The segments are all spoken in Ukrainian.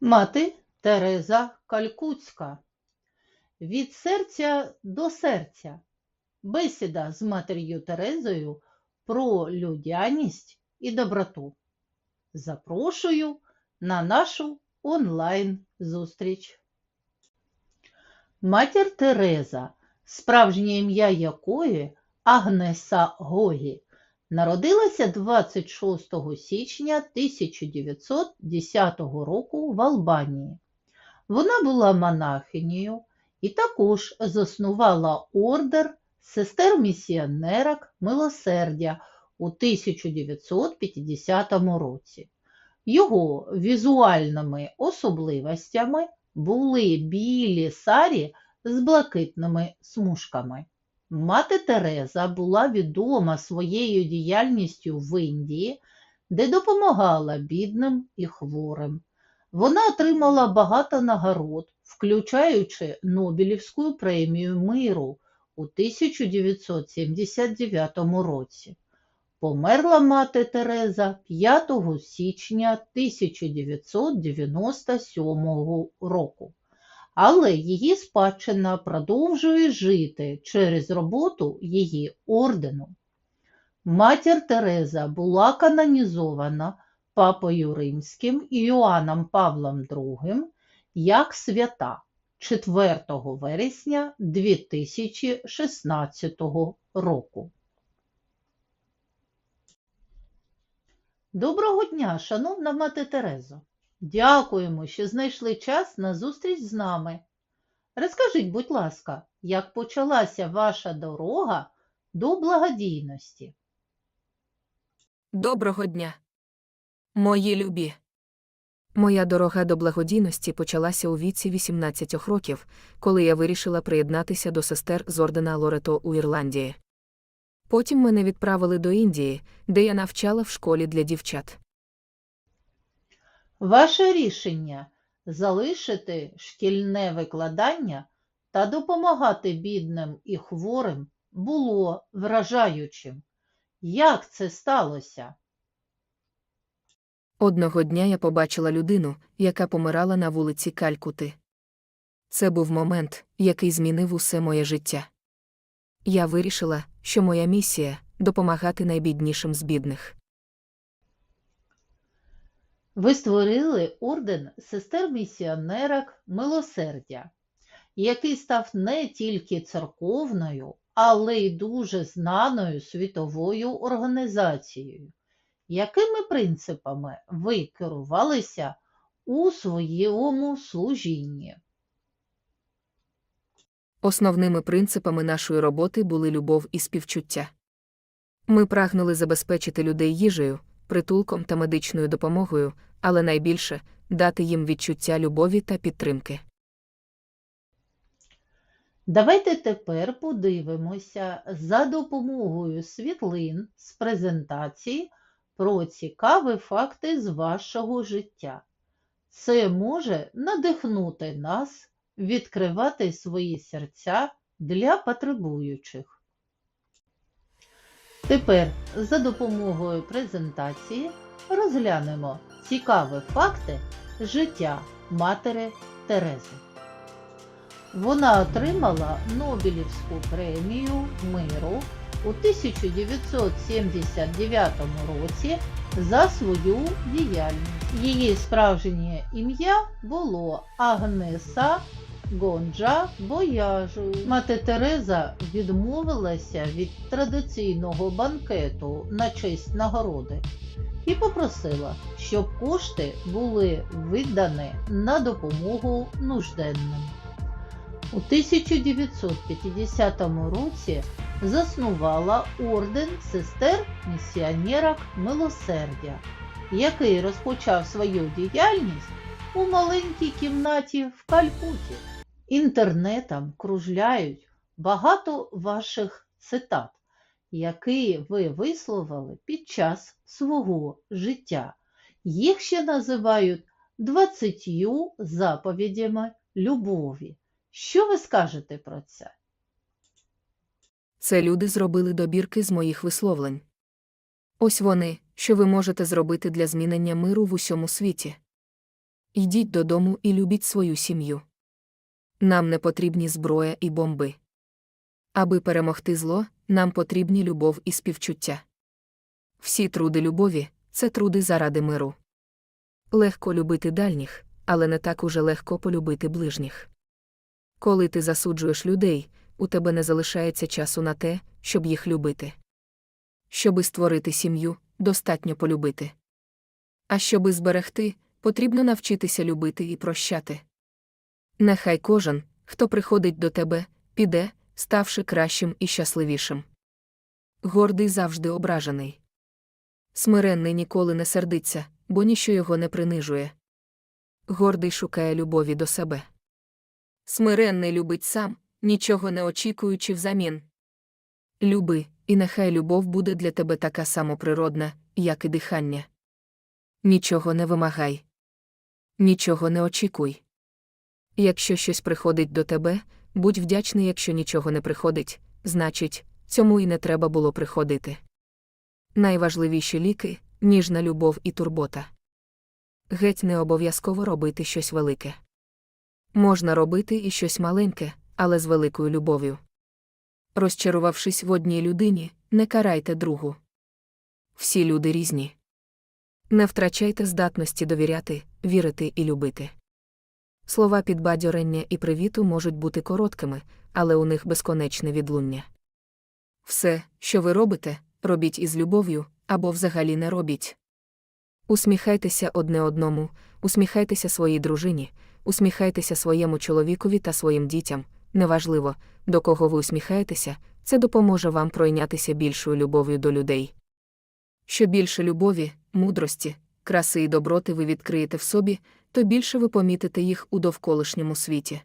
Мати Тереза Калькутська. Від серця до серця. Бесіда з матір'ю Терезою про людяність і доброту. Запрошую на нашу онлайн-зустріч. Матір Тереза, справжнє ім'я якої Агнеса Гогі, народилася 26 січня 1910 року в Албанії. Вона була монахинею і також заснувала ордер сестер-місіонерок милосердя у 1950 році. Його візуальними особливостями були білі сарі з блакитними смужками. Мати Тереза була відома своєю діяльністю в Індії, де допомагала бідним і хворим. Вона отримала багато нагород, включаючи Нобелівську премію миру у 1979 році. Померла мати Тереза 5 січня 1997 року але її спадщина продовжує жити через роботу її ордену. Матір Тереза була канонізована Папою Римським і Йоанном Павлом II як свята 4 вересня 2016 року. Доброго дня, шановна мати Терезо! Дякуємо, що знайшли час на зустріч з нами. Розкажіть, будь ласка, як почалася ваша дорога до благодійності? Доброго дня. Мої любі. Моя дорога до благодійності почалася у віці 18 років, коли я вирішила приєднатися до сестер з ордена Лорето у Ірландії. Потім мене відправили до Індії, де я навчала в школі для дівчат. Ваше рішення залишити шкільне викладання та допомагати бідним і хворим було вражаючим. Як це сталося? Одного дня я побачила людину, яка помирала на вулиці Калькути. Це був момент, який змінив усе моє життя. Я вирішила, що моя місія допомагати найбіднішим з бідних. Ви створили орден сестер-місіонерок милосердя, який став не тільки церковною, але й дуже знаною світовою організацією. Якими принципами ви керувалися у своєму служінні? Основними принципами нашої роботи були любов і співчуття. Ми прагнули забезпечити людей їжею, притулком та медичною допомогою, але найбільше дати їм відчуття любові та підтримки. Давайте тепер подивимося за допомогою світлин з презентації про цікаві факти з вашого життя. Це може надихнути нас відкривати свої серця для потребуючих. Тепер за допомогою презентації розглянемо цікаві факти життя матері Терези. Вона отримала Нобелівську премію миру у 1979 році за свою діяльність. Її справжнє ім'я було Агнеса Гонджа Бояжу. Мати Тереза відмовилася від традиційного банкету на честь нагороди і попросила, щоб кошти були видані на допомогу нужденним. У 1950 році заснувала орден сестер місіонерок милосердя, який розпочав свою діяльність у маленькій кімнаті в Калькуті. Інтернетом кружляють багато ваших цитат, які ви висловили під час свого життя. Їх ще називають 20 заповідями любові. Що ви скажете про це? Це люди зробили добірки з моїх висловлень. Ось вони, що ви можете зробити для змінення миру в усьому світі. Йдіть додому і любіть свою сім'ю. Нам не потрібні зброя і бомби. Аби перемогти зло, нам потрібні любов і співчуття. Всі труди любові це труди заради миру. Легко любити дальніх, але не так уже легко полюбити ближніх. Коли ти засуджуєш людей, у тебе не залишається часу на те, щоб їх любити. Щоби створити сім'ю, достатньо полюбити. А щоби зберегти, потрібно навчитися любити і прощати. Нехай кожен, хто приходить до тебе, піде, ставши кращим і щасливішим. Гордий завжди ображений. Смиренний ніколи не сердиться, бо ніщо його не принижує. Гордий шукає любові до себе. Смиренний любить сам, нічого не очікуючи взамін. Люби, і нехай любов буде для тебе така самоприродна, як і дихання. Нічого не вимагай. Нічого не очікуй. Якщо щось приходить до тебе, будь вдячний, якщо нічого не приходить, значить, цьому і не треба було приходити. Найважливіші ліки ніжна любов і турбота. Геть не обов'язково робити щось велике. Можна робити і щось маленьке, але з великою любов'ю. Розчарувавшись в одній людині, не карайте другу. Всі люди різні. Не втрачайте здатності довіряти, вірити і любити. Слова підбадьорення і привіту можуть бути короткими, але у них безконечне відлуння. Все, що ви робите, робіть із любов'ю або взагалі не робіть. Усміхайтеся одне одному, усміхайтеся своїй дружині, усміхайтеся своєму чоловікові та своїм дітям. Неважливо, до кого ви усміхаєтеся, це допоможе вам пройнятися більшою любов'ю до людей. Що більше любові, мудрості, краси і доброти ви відкриєте в собі, то більше ви помітите їх у довколишньому світі.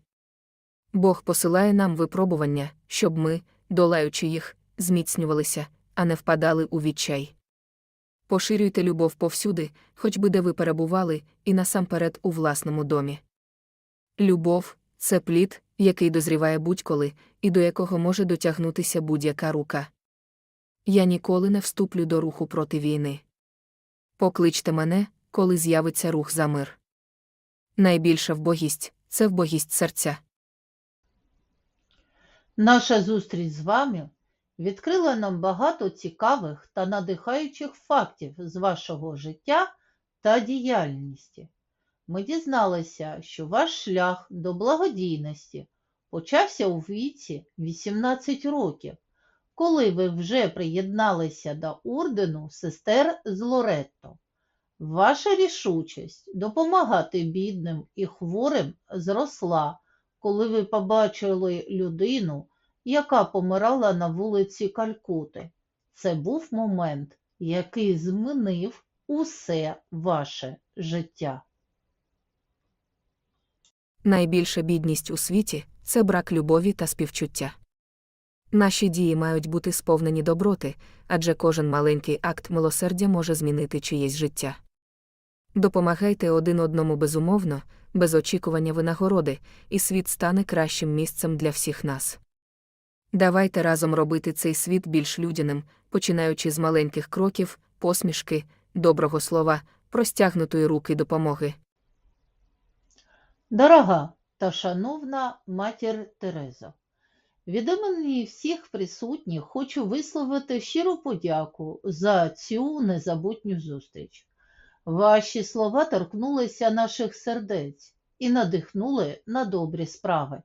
Бог посилає нам випробування, щоб ми, долаючи їх, зміцнювалися, а не впадали у відчай. Поширюйте любов повсюди, хоч би де ви перебували, і насамперед у власному домі. Любов це плід, який дозріває будь-коли, і до якого може дотягнутися будь-яка рука. Я ніколи не вступлю до руху проти війни. Покличте мене, коли з'явиться рух за мир. Найбільша вбогість це вбогість серця. Наша зустріч з вами відкрила нам багато цікавих та надихаючих фактів з вашого життя та діяльності. Ми дізналися, що ваш шлях до благодійності почався у віці 18 років, коли ви вже приєдналися до ордену сестер з Лоретто. Ваша рішучість допомагати бідним і хворим зросла, коли ви побачили людину, яка помирала на вулиці Калькути. Це був момент, який змінив усе ваше життя. Найбільша бідність у світі це брак любові та співчуття. Наші дії мають бути сповнені доброти, адже кожен маленький акт милосердя може змінити чиєсь життя. Допомагайте один одному безумовно, без очікування винагороди, і світ стане кращим місцем для всіх нас. Давайте разом робити цей світ більш людяним, починаючи з маленьких кроків, посмішки, доброго слова, простягнутої руки допомоги. Дорога та шановна матір Терезо, від імені всіх присутніх хочу висловити щиру подяку за цю незабутню зустріч. Ваші слова торкнулися наших сердець і надихнули на добрі справи.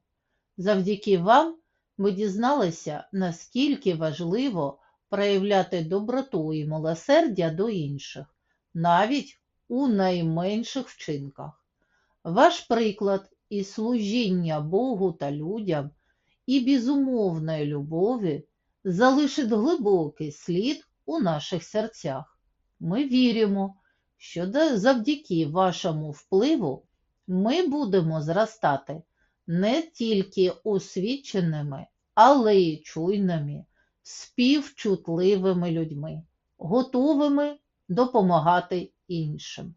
Завдяки вам ми дізналися, наскільки важливо проявляти доброту і милосердя до інших, навіть у найменших вчинках. Ваш приклад і служіння Богу та людям, і безумовної любові залишить глибокий слід у наших серцях. Ми віримо, що завдяки вашому впливу ми будемо зростати не тільки освіченими, але й чуйними, співчутливими людьми, готовими допомагати іншим.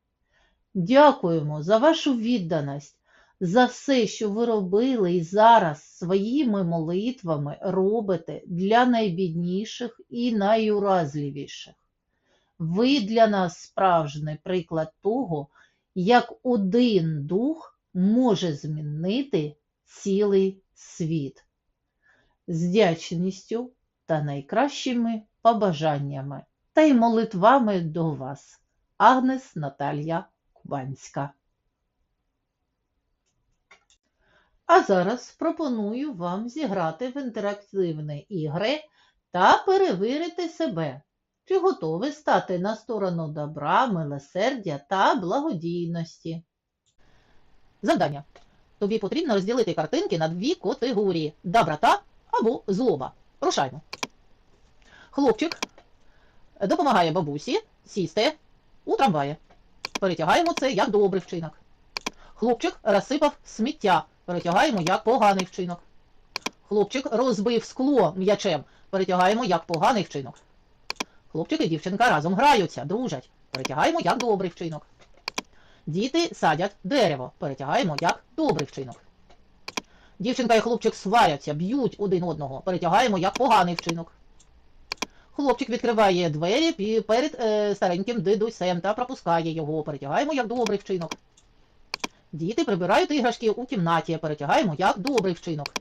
Дякуємо за вашу відданість, за все, що ви робили і зараз своїми молитвами робите для найбідніших і найуразливіших. Ви для нас справжній приклад того, як один дух може змінити цілий світ з вдячністю та найкращими побажаннями та й молитвами до вас. Агнес Наталія Кубанська. А зараз пропоную вам зіграти в інтерактивні ігри та перевірити себе, чи готові стати на сторону добра, милосердя та благодійності. Завдання. Тобі потрібно розділити картинки на дві категорії доброта або злоба. Рушаймо. Хлопчик допомагає бабусі сісти у трамваї. Перетягаємо це як добрий вчинок. Хлопчик розсипав сміття. Перетягаємо як поганий вчинок. Хлопчик розбив скло м'ячем. Перетягаємо як поганий вчинок. Хлопчик і дівчинка разом граються, дружать. Перетягаємо як добрий вчинок. Діти садять дерево. Перетягаємо як добрий вчинок. Дівчинка і хлопчик сваряться, б'ють один одного. Перетягаємо як поганий вчинок. Хлопчик відкриває двері перед е, стареньким дидусем та пропускає його. Перетягаємо як добрий вчинок. Діти прибирають іграшки у кімнаті. Перетягаємо як добрий вчинок.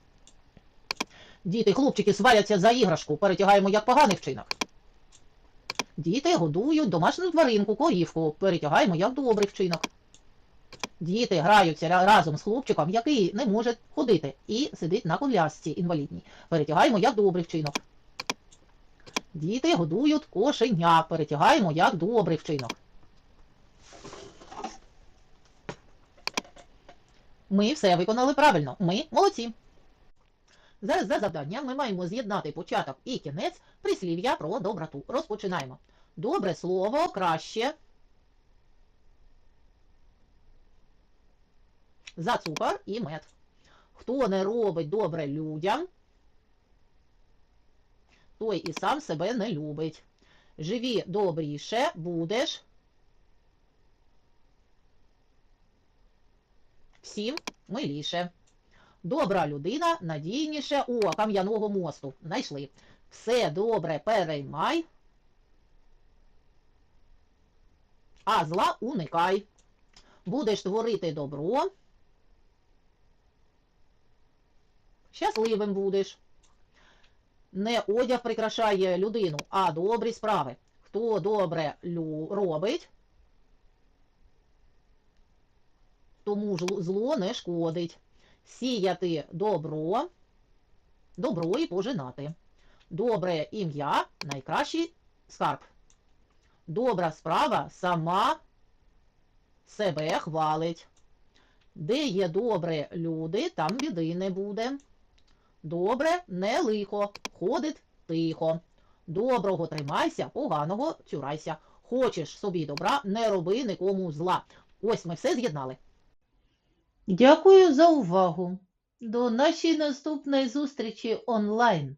Діти, хлопчики сваряться за іграшку. Перетягаємо як поганий вчинок. Діти годують домашню тваринку, корівку. Перетягаємо як добрий вчинок. Діти граються разом з хлопчиком, який не може ходити і сидить на колясці інвалідній. Перетягаємо як добрий вчинок. Діти годують кошеня. Перетягаємо як добрий вчинок. Ми все виконали правильно. Ми молодці. Зараз за завданням ми маємо з'єднати початок і кінець прислів'я про доброту. Розпочинаємо. Добре слово краще за цукор і мед. Хто не робить добре людям, той і сам себе не любить. Живі добріше будеш. Всім миліше. Добра людина надійніше у кам'яного мосту. Знайшли. Все добре переймай. А зла уникай. Будеш творити добро. Щасливим будеш. Не одяг прикрашає людину, а добрі справи. Хто добре робить, тому зло не шкодить. Сіяти добро, добро і пожинати. Добре ім'я найкращий скарб. Добра справа сама себе хвалить. Де є добре люди, там біди не буде. Добре не лихо, ходить тихо. Доброго тримайся, поганого цюрайся. Хочеш собі добра, не роби нікому зла. Ось ми все з'єднали. Дякую за увагу. До нашої наступної зустрічі онлайн.